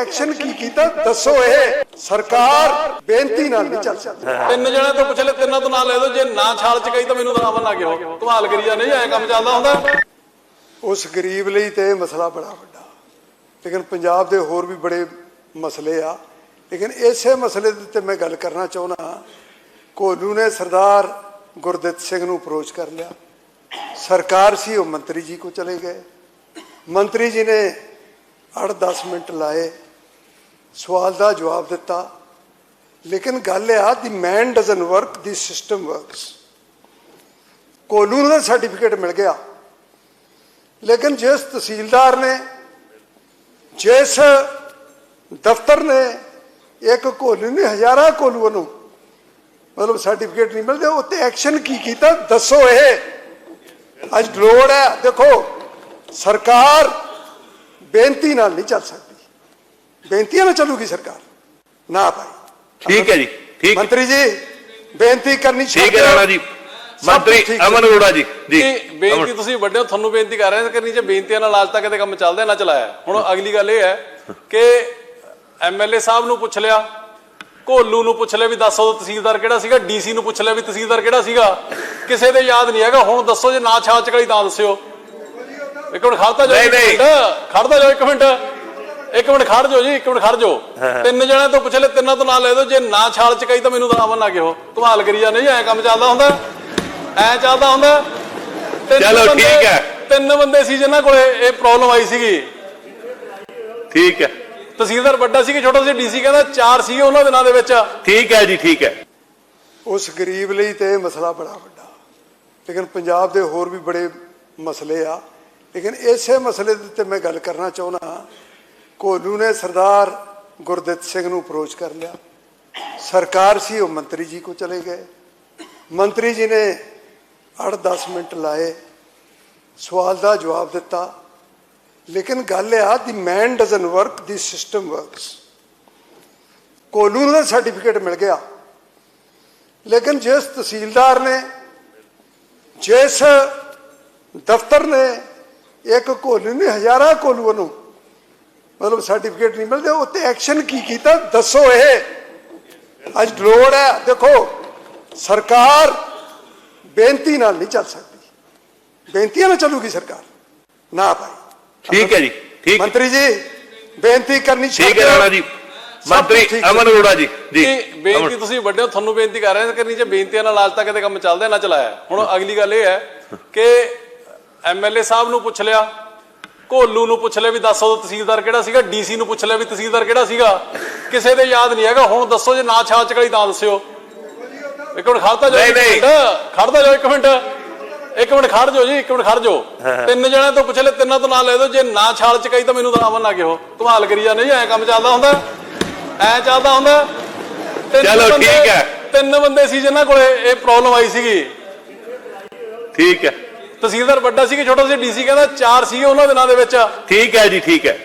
Action ਕੀ ਕੀਤਾ? ਦੱਸੋ ਇਹ। ਸਰਕਾਰ ਬੇਨਤੀ ਨਾਲ ਨਹੀਂ ਚੱਲ ਸਕਦੀ। ਤਿੰਨ ਜਣੇ ਤੋਂ ਪੁੱਛ ਲੈ ਤਿੰਨਾਂ ਤੋਂ ਨਾਂ ਲੈ ਦੋ ਜੇ ਨਾ ਛਾਲ ਚ ਤਾਂ ਮੈਨੂੰ ਤਾਂ ਨਾ ਗਿਆ ਕਮਾਲ ਕਰੀ ਜਾਂਦੇ ਐ ਕੰਮ ਚੱਲਦਾ ਹੁੰਦਾ। ਉਸ ਗਰੀਬ ਲਈ ਤੇ ਇਹ ਮਸਲਾ ਬੜਾ ਵੱਡਾ। ਲੇਕਿਨ ਪੰਜਾਬ ਦੇ ਹੋਰ ਵੀ ਬੜੇ ਮਸਲੇ ਆ। ਲੇਕਿਨ ਇਸੇ ਮਸਲੇ ਦੇ ਉੱਤੇ ਮੈਂ ਗੱਲ ਕਰਨਾ ਚਾਹੁੰਦਾ ਕੋਲੂ ਨੇ ਸਰਦਾਰ ਗੁਰਦਿੱਤ ਸਿੰਘ ਨੂੰ ਅਪਰੋਚ ਕਰ ਲਿਆ। ਸਰਕਾਰ ਸੀ ਉਹ ਮੰਤਰੀ ਜੀ ਕੋ ਚਲੇ ਗਏ। ਮੰਤਰੀ ਜੀ ਨੇ 8-10 ਮਿੰਟ ਲਾਏ। ਸਵਾਲ ਦਾ ਜਵਾਬ ਦਿੱਤਾ। ਲੇਕਿਨ ਗੱਲ ਇਹ ਆ the man doesn't work the system works ਕੋਲੂ ਨੂੰ ਸਰਟੀਫਿਕੇਟ ਮਿਲ ਗਿਆ। ਲੇਕਿਨ ਜਿਸ ਤਹਿਸੀਲਦਾਰ ਨੇ, ਜਿਸ ਦਫ਼ਤਰ ਨੇ, ਇੱਕ ਕੋਲੂ ਨੇ ਹਜ਼ਾਰਾਂ ਕੋਲੂਆਂ ਨੂੰ ਮਤਲਬ ਸਰਟੀਫਿਕੇਟ ਨਹੀਂ ਮਿਲਦੇ, ਉੱਤੇ ਐਕਸ਼ਨ ਕੀ ਕੀਤਾ? ਦੱਸੋ ਇਹ। ਅੱਜ ਲੋੜ ਹੈ, ਦੇਖੋ, ਸਰਕਾਰ ਬੇਨਤੀ ਨਾਲ ਨਹੀਂ ਚੱਲ ਸਕਦੀ। ਬੇਨਤੀਆਂ ਨਾਲ ਚੱਲੂਗੀ ਸਰਕਾਰ। ਨਾ ਭਾਈ। ਠੀਕ ਹੈ ਜੀ ਠੀਕ ਮੰਤਰੀ ਜੀ ਬੇਨਤੀ ਕਰਨੀ ਠੀਕ ਹੈ। ਰਾਣਾ ਜੀ। ਮੰਤਰੀ ਅਮਨ। ਅਰੋੜਾ ਜੀ। ਜੀ ਬੇਨਤੀ। ਤੁਸੀਂ ਵੱਡੇ ਹੋ ਤੁਹਾਨੂੰ ਬੇਨਤੀ ਕਰ ਰਹੇ ਹਾਂ ਕਿ ਨੀਚੇ ਬੇਨਤੀਆਂ ਨਾਲ ਅੱਜ ਤੱਕ ਕਦੇ ਕੰਮ ਚੱਲਦਾ ਨਾ ਚਲਾਇਆ। ਹੁਣ ਅਗਲੀ ਗੱਲ ਇਹ ਹੈ ਕਿ ਐਮਐਲਏ ਸਾਹਿਬ ਨੂੰ ਪੁੱਛ ਲਿਆ ਕੋਲੂ ਨੂੰ ਪੁੱਛ ਲਿਆ ਵੀ ਦੱਸੋ ਉਹ ਤਹਿਸੀਲਦਾਰ ਕਿਹੜਾ ਸੀਗਾ ਡੀਸੀ ਨੂੰ ਪੁੱਛ ਲਿਆ ਵੀ ਤਹਿਸੀਲਦਾਰ ਕਿਹੜਾ ਸੀਗਾ। ਕਿਸੇ ਦੇ ਯਾਦ ਨਹੀਂ ਹੈਗਾ ਹੁਣ ਦੱਸੋ ਜੇ ਨਾ ਛਾਲ ਚਕਲੀ ਤਾਂ ਦੱਸਿਓ। ਇੱਕ ਮਿੰਟ ਖੜਤਾ ਜਾਓ ਨਹੀਂ, ਇੱਕ ਨਹੀਂ। ਮਿੰਟ ਖੜਤਾ ਜਾਓ ਇੱਕ ਮਿੰਟ। ਇੱਕ ਮਿੰਟ ਖੜ ਜਾਓ ਜੀ ਇੱਕ ਮਿੰਟ ਖੜ ਜਾਓ। ਤਿੰਨ ਜਣੇ ਤੋਂ ਪੁੱਛ ਲੈ ਤਿੰਨਾਂ ਤੋਂ ਨਾਂ ਲੈ ਦਿਓ। ਜੇ ਨਾ ਛਾਲ ਚਕਾਈ ਤਾਂ ਮੈਨੂੰ ਤਾਂ ਆਵਨ ਨਾ ਗਿਓ ਕਮਾਲ ਕਰੀ ਜਾਂਦੇ ਜੀ ਐ ਕੰਮ ਚੱਲਦਾ ਹੁੰਦਾ। ਐ ਚੱਲਦਾ ਹੁੰਦਾ। ਚਲੋ, ਠੀਕ ਹੈ। ਤਿੰਨ ਬੰਦੇ ਸੀ ਜਿਨ੍ਹਾਂ ਕੋਲੇ ਇਹ ਪ੍ਰੋਬਲਮ ਆਈ ਸੀਗੀ। ਠੀਕ ਹੈ। ਤਹਿਸੀਲਦਾਰ ਵੱਡਾ ਸੀ ਕਿ ਛੋਟਾ ਸੀ ਡੀਸੀ ਕਹਿੰਦਾ ਚਾਰ ਸੀਗੇ ਉਹਨਾਂ ਦੇ ਨਾਂ ਦੇ ਵਿੱਚ। ਠੀਕ ਹੈ ਜੀ ਠੀਕ ਹੈ। ਉਸ ਗਰੀਬ ਲਈ ਤੇ ਇਹ ਮਸਲਾ ਬੜਾ ਵੱਡਾ। ਲੇਕਿਨ ਪੰਜਾਬ ਦੇ ਹੋਰ ਵੀ ਬੜੇ ਮਸਲੇ ਆ। ਲੇਕਿਨ ਇਸੇ ਮਸਲੇ ਦੇ ਉੱਤੇ ਮੈਂ ਗੱਲ ਕਰਨਾ ਚਾਹੁੰਦਾ ਕੋਲੂ ਨੇ ਸਰਦਾਰ ਗੁਰਦਿੱਤ ਸਿੰਘ ਨੂੰ ਅਪਰੋਚ ਕਰ ਲਿਆ। ਸਰਕਾਰ ਸੀ, ਉਹ ਮੰਤਰੀ ਜੀ ਕੋ ਚਲੇ ਗਏ। ਮੰਤਰੀ ਜੀ ਨੇ 8-10 ਮਿੰਟ ਲਾਏ, ਸਵਾਲ ਦਾ ਜਵਾਬ ਦਿੱਤਾ। ਲੇਕਿਨ ਗੱਲ ਇਹ ਆ the man doesn't work the system works ਕੋਲੂ ਨੂੰ ਸਰਟੀਫਿਕੇਟ ਮਿਲ ਗਿਆ। ਲੇਕਿਨ ਜਿਸ ਤਹਿਸੀਲਦਾਰ ਨੇ, ਜਿਸ ਦਫ਼ਤਰ ਨੇ, ਇੱਕ ਕੋਲੂ ਨੇ ਹਜ਼ਾਰਾਂ ਕੋਲੂਆਂ ਨੂੰ ਮਤਲਬ ਸਰਟੀਫਿਕੇਟ ਨਹੀਂ ਮਿਲਦੇ ਉੱਤੇ ਐਕਸ਼ਨ ਕੀ ਕੀਤਾ? ਦੱਸੋ ਇਹ। ਅੱਜ ਲੋੜ ਹੈ। ਦੇਖੋ ਸਰਕਾਰ ਬੇਨਤੀ ਨਾਲ ਨਹੀਂ ਚੱਲ ਸਕਦੀ। ਬੇਨਤੀਆਂ ਨਾਲ ਚੱਲੂਗੀ ਸਰਕਾਰ। ਨਾ ਭਾਈ। ਠੀਕ ਹੈ ਜੀ ਠੀਕ ਮੰਤਰੀ ਜੀ ਬੇਨਤੀ ਕਰਨੀ ਠੀਕ ਹੈ। ਰਾਣਾ ਜੀ। ਮੰਤਰੀ। ਅਮਨ ਅਰੋੜਾ ਜੀ। ਜੀ ਬੇਨਤੀ। ਤੁਸੀਂ ਵੱਡੇ ਹੋ ਤੁਹਾਨੂੰ ਬੇਨਤੀ ਕਰ ਰਹੇ ਹਾਂ ਕਿ ਨੀਚੇ ਬੇਨਤੀਆਂ ਨਾਲ ਅੱਜ ਤੱਕ ਕਦੇ ਕੰਮ ਚੱਲਦਾ ਨਾ ਚਲਾਇਆ। ਹੁਣ ਅਗਲੀ ਗੱਲ ਇਹ ਹੈ ਕਿ ਐਮਐਲਏ ਸਾਹਿਬ ਨੂੰ ਪੁੱਛ ਲਿਆ। ਕੋਲੂ ਨੂੰ ਪੁੱਛ ਲਿਆ ਵੀ ਦੱਸੋ ਉਹ ਤਹਿਸੀਲਦਾਰ ਕਿਹੜਾ ਸੀਗਾ ਡੀਸੀ ਨੂੰ ਪੁੱਛ ਲਿਆ ਵੀ ਤਹਿਸੀਲਦਾਰ ਕਿਹੜਾ ਸੀਗਾ। ਕਿਸੇ ਦੇ ਯਾਦ ਨਹੀਂ ਹੈਗਾ ਹੁਣ ਦੱਸੋ ਜੇ ਨਾ ਛਾਲ ਚਕਲੀ ਤਾਂ ਦੱਸਿਓ। ਇੱਕ ਮਿੰਟ ਖੜਤਾ ਜਾਓ ਇੱਕ। ਮਿੰਟ। ਖੜਤਾ ਜਾਓ ਇੱਕ ਮਿੰਟ। ਇੱਕ ਮਿੰਟ ਖੜ ਜਾਓ ਜੀ ਇੱਕ ਮਿੰਟ ਖੜ ਜਾਓ। ਤਿੰਨ ਜਣੇ ਤੋਂ ਪੁੱਛ ਲੈ ਤਿੰਨਾਂ ਤੋਂ ਨਾਂ ਲੈ ਦਿਓ। ਜੇ ਨਾ ਛਾਲ ਚਕਾਈ ਤਾਂ ਮੈਨੂੰ ਤਾਂ ਆਵਨ ਨਾ ਗਿਓ ਕਮਾਲ ਕਰੀ ਜਾਂਦੇ ਜੀ ਐ ਕੰਮ ਚੱਲਦਾ ਹੁੰਦਾ। ਐ ਚੱਲਦਾ ਹੁੰਦਾ। ਚਲੋ, ਠੀਕ ਹੈ। ਤਿੰਨ ਬੰਦੇ ਸੀ ਜਿਨ੍ਹਾਂ ਕੋਲੇ ਇਹ ਪ੍ਰੋਬਲਮ ਆਈ ਸੀਗੀ। ਠੀਕ ਹੈ। ਤਹਿਸੀਲਦਾਰ ਵੱਡਾ ਸੀ ਕਿ ਛੋਟਾ ਸੀ, ਡੀਸੀ ਕਹਿੰਦਾ ਚਾਰ ਸੀਗੇ ਉਹਨਾਂ ਦਿਨਾਂ ਦੇ ਵਿੱਚ। ਠੀਕ ਹੈ ਜੀ, ਠੀਕ ਹੈ।